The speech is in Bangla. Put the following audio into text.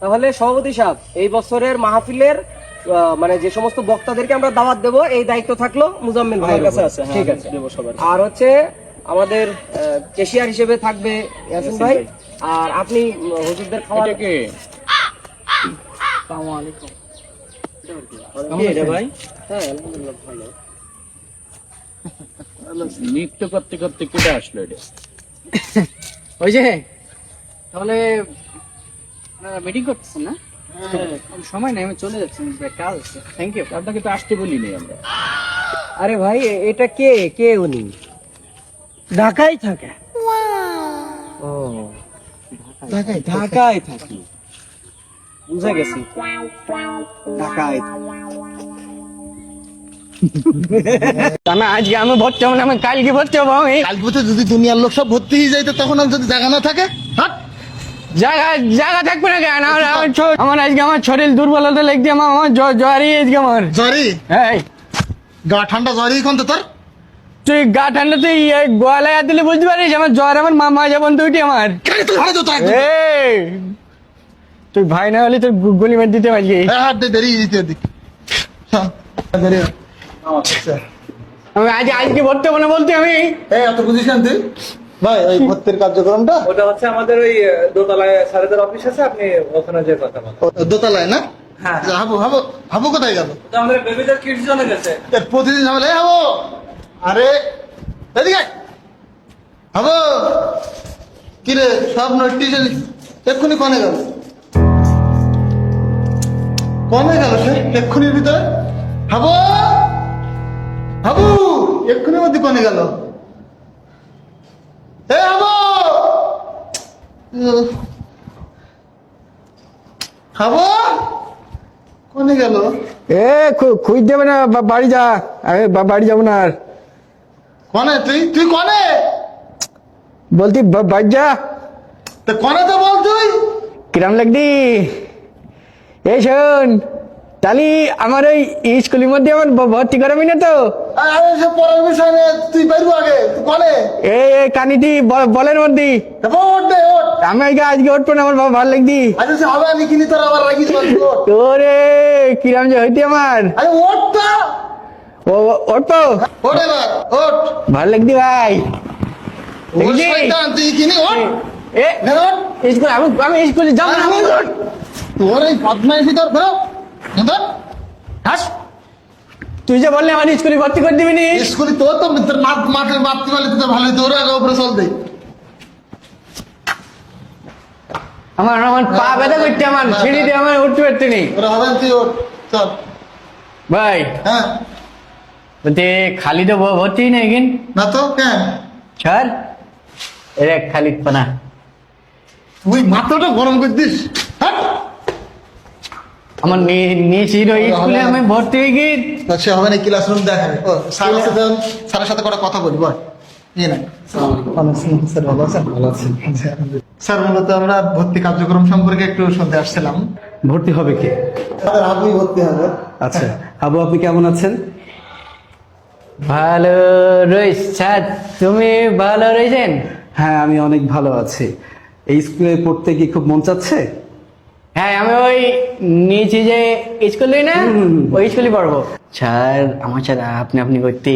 তাহলে সভাপতি সাহেব এই বছরের মাহফিলের আহ, মানে যে সমস্ত বক্তাদেরকে আমরা দাওয়াত দেব এই দায়িত্ব থাকল মুজাম্মেল ভাই কাছে আছে, হ্যাঁ, ঠিক আছে। দেবো সবার। আর হচ্ছে আমাদের কেশিয়ার হিসেবে থাকবে ইয়াসিন ভাই। আর আপনি হুজুরদের খাওয়ার এটা কে? আসসালামু আলাইকুম। কে এটা ভাই? হ্যাঁ আলহামদুলিল্লাহ ভালো। নৃত্য করতে করতে কেটে আসলো এটা। ওই যে তাহলে মিটিং করতেছেন না? হ্যাঁ। সময় নেই আমি চলে যাচ্ছি কাজ আছে। থ্যাংক ইউ আপনাকে তো আসতে বলিনি আমরা। আরে ভাই এটা কে? কে উনি? ঢাকায় থাকে? ও ঢাকায় ঢাকায় থাকি। বুঝে গেছি। ঢাকায় আমি আজকে আমি ভর্তি হব না আমি কালকে ভর্তি হব আমি। কালপুতে যদি দুনিয়ার লোক সব ভর্তি হয়ে যাইতো তখন আর যদি জায়গা না থাকে হাট। জায়গা জায়গা থাকবে না কেন? আমার আমার ছ- আমার আজকে আমার শরীর দুর্বলতা লেগছে আমার আমার জ্বর জ্বরই আজকে আমার। এই। গা ঠান্ডা জ্বরি কোন তো তোর? তুই গা ঠান্ডা তুই এই গোয়ালায় হাত দিলে বুঝতে পারিস আমার জ্বর আমার মামা যাবন তুইটি আমার। তুই হারে তো একদম এই। তুই ভাই না হলে তোর গু- গুলি মেরে দিতে পারবি হাট দে দেরি দিতে দিক হ্যাঁ, দেরি। আমি আজ আজকে ভর্তি হব না বলতে আমি। এই এত বুঝিস না তুই? ভাই ওই ভর্তির কার্যক্রমটা? ওটা হচ্ছে আমাদের ওই দোতলায় স্যারেদের অফিস আছে আপনি ওখানে যে কথা বলেন। দোতলায় না? হ্যাঁ। হাবু হাবু হাবু কোথায় গেল? আমাদের বেবিদের কিডস জোনে গেছে। প্রতিদিন ঝামেলা এই হাবু? আরে এদিকে। হাবু কি রে সব নোটিশ এক্ষুনি কনে গেল? কনে গেল সে এক্ষুনির ভিতরে? হাবু? হাবু মধ্যে কনে গেল। এ হাবু! হাবু কনে গেল? এ খুঁজ দেবে না বাড়ি যা। বাড়ি যাব না আর। কনে? তুই তুই কনে? বলতি বাড়ি যা। তা কনে তো বল তুই? কিরাম লাগদি এই শোন। তালি আমার ওই স্কুলের মধ্যে আমার ভর্তি করাবি না তো? আরে সে পরের বিষয় নিয়ে তুই বেরবো আগে তুই কনে এই এই কানিটি বলের মধ্যে ওঠ আমি আজকে আজকে উঠবো না আমার ভালো লাগদি। আরে সে হবে আমি কিনি তোর আবার রাখিস বল, তুই ওঠ তোরে কিরাম যে হইতে আমার। আরে ওঠ তো। ও ও- উঠবো ওঠ এবার ওঠ ভালো লাগদি ভাই। ওঠ দেখলি? শয়তান, তুই কিনি ওঠ এ স্কুল আমি আমি স্কুলে যাব না। তোর বদমাইশি হাস। তুই যে বললি আমার স্কুলে ভর্তি করে দিবি নি স্কুলে তোর তো তোর মাঠ মাঠের মাতৃ বলে তো ভালোই তোর আগে উপরে চল দে। আমার আমার পা ব্যথা করতে আমার ছিঁড়ি দিয়ে আমার উঠতে পারতে নি। ওরা হবে তুই ওঠ চল। ভাই। হ্যাঁ। বলতে খালি তো ভর্তি নেই কিন না তো কেন? ছাড় এরে খালি পানা তুই মাথাটা গরম করে দিস। হ্যাঁ। আমার নিয়েছি ওই স্কুলে আমি ভর্তি হয়ে গিয়ে আচ্ছা হবে না ক্লাসরুম দেখাবে। ও স্যারের সাথে স্যারের সাথে কটা কথা বলি বল। স্যার ভালো আছেন? ভালো আছেন স্যার মূলত আমরা ভর্তি কার্যক্রম সম্পর্কে একটু শুনতে আসছিলাম। ভর্তি হবে কে? আমাদের আবুই ভর্তি হবে। আচ্ছা আবু আপনি কেমন আছেন? ভালো রয়েছ স্যার। তুমি ভালো রয়েছেন? হ্যাঁ আমি অনেক ভালো আছি। এই স্কুলে পড়তে কি খুব মন চাচ্ছে? হ্যাঁ আমি ওই নিচে যে স্কুলে না ওই স্কুলই পড়ব। স্যার আমার স্যার আপনি আপনি করতে